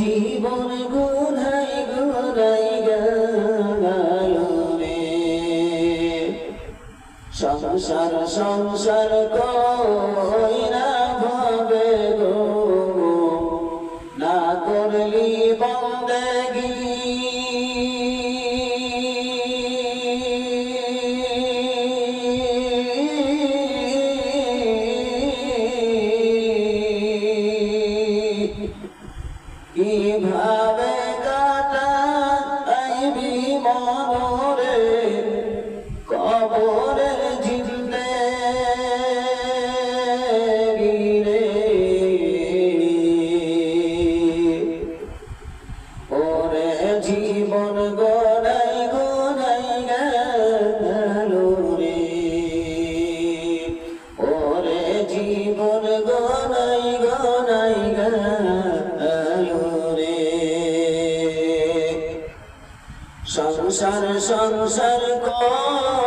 জীবন গোধাই গোড়াই গেল রে সংসার সংসার কইরা ভাবে গো? না করলি বন্দেগী। কাটাইবি সংসার সংসার কইরা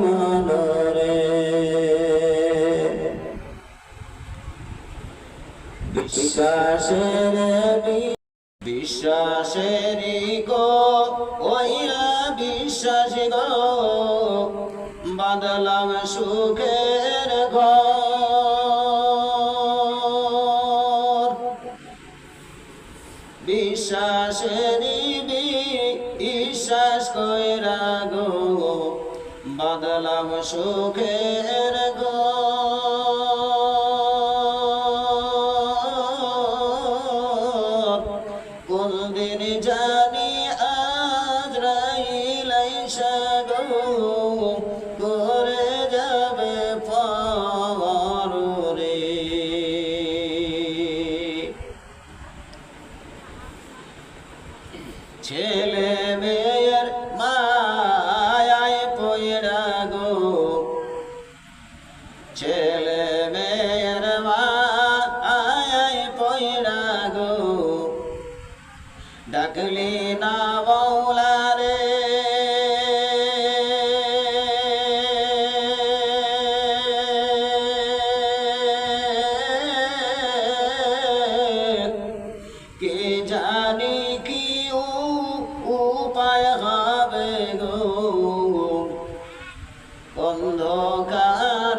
মনরে। বিশ্বাসের বিশ্বাসের গো ওইরা বিশ্বাস গো। বাদলাম সুখের ঘর। বিশ্বাসের বিশ্বাস বাদলাম সুখের ঘর কোন জানি আজ রাইলাইসা গো করে যাবে পার ছেলে ডাকলি না বৌলা রে কে জানি কি উপায় হবে গো। অন্ধকার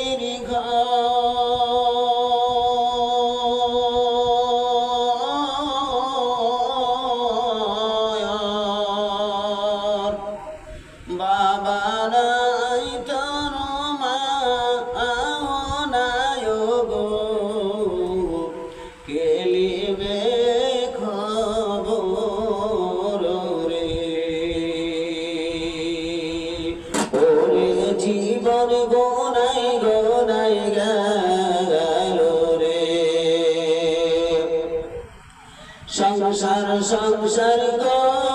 জীবন গোনাই গোনাই গেল রে। সংসার সংসার কইরা